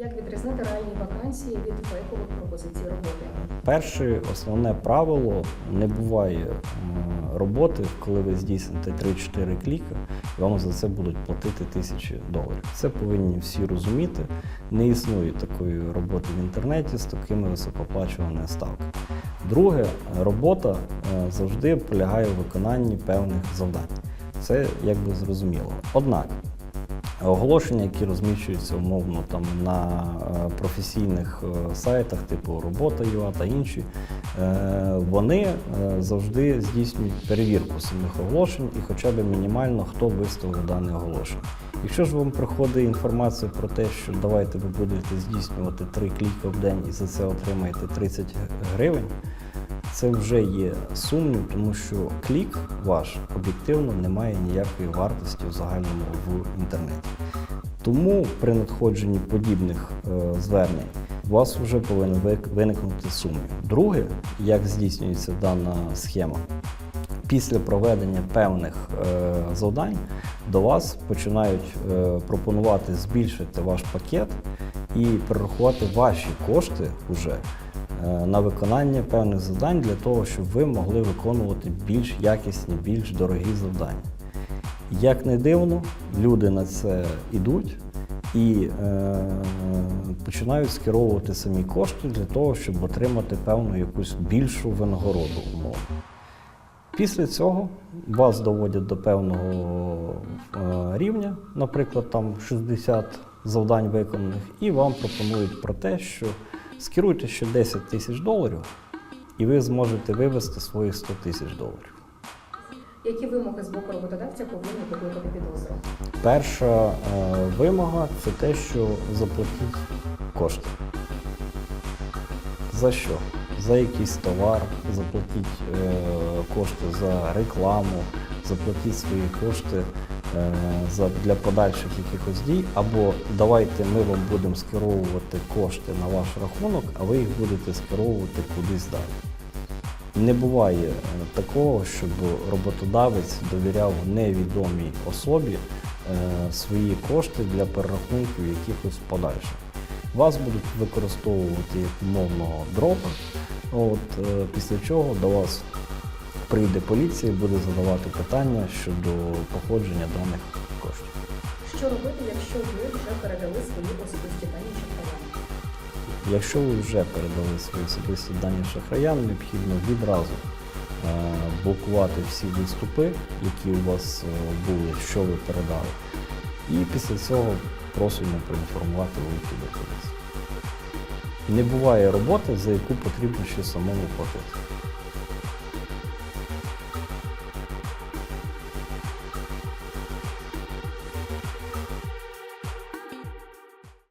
Як відрізнити реальні вакансії від фейкових пропозицій роботи? Перше основне правило не буває роботи, коли ви здійсните 3-4 кліки, і вам за це будуть платити тисячі доларів. Це повинні всі розуміти. Не існує такої роботи в інтернеті з такими високооплачуваними ставками. Друге, робота е, завжди полягає в виконанні певних завдань. Це якби зрозуміло. Однак Оголошення, які розміщуються умовно там на е, професійних е, сайтах, типу робота.ua та інші, е, вони завжди здійснюють перевірку самих оголошень і хоча б мінімально хто виставив дане оголошення. Якщо ж вам приходить інформація про те, що давайте ви будете здійснювати три кліки в день і за це отримаєте 30 гривень, це вже є сумнів, тому що клік ваш об'єктивно не має ніякої вартості в загальному в інтернеті. Тому при надходженні подібних е, звернень у вас вже повинен виникнути сумнів. Друге, як здійснюється дана схема, після проведення певних е, завдань до вас починають е, пропонувати збільшити ваш пакет і перерахувати ваші кошти вже на виконання певних завдань для того, щоб ви могли виконувати більш якісні, більш дорогі завдання. Як не дивно, люди на це йдуть і е, починають скеровувати самі кошти для того, щоб отримати певну якусь більшу винагороду умовно. Після цього вас доводять до певного е, рівня, наприклад, там 60 завдань виконаних, і вам пропонують про те, що скеруйте ще 10 тисяч доларів, і ви зможете вивести своїх 100 тисяч доларів. Які вимоги з боку роботодавця повинні викликати підозру? Перша е, вимога це те, що заплатіть кошти. За що? За якийсь товар, заплатіть е, кошти за рекламу, заплатіть свої кошти для подальших якихось дій, або давайте ми вам будемо скеровувати кошти на ваш рахунок, а ви їх будете скеровувати кудись далі. Не буває е, такого, щоб роботодавець довіряв невідомій особі е, свої кошти для перерахунків якихось подальших. Вас будуть використовувати як умовного дропа, от, е, після чого до вас прийде поліція і буде задавати питання щодо походження даних коштів. Що робити, якщо ви вже передали свої особисті дані шахраям? Якщо ви вже передали свої особисті дані шахраям, необхідно відразу е, блокувати всі відступи, які у вас е, були, що ви передали. І після цього просимо проінформувати велику поліцію. Не буває роботи, за яку потрібно ще самому платити.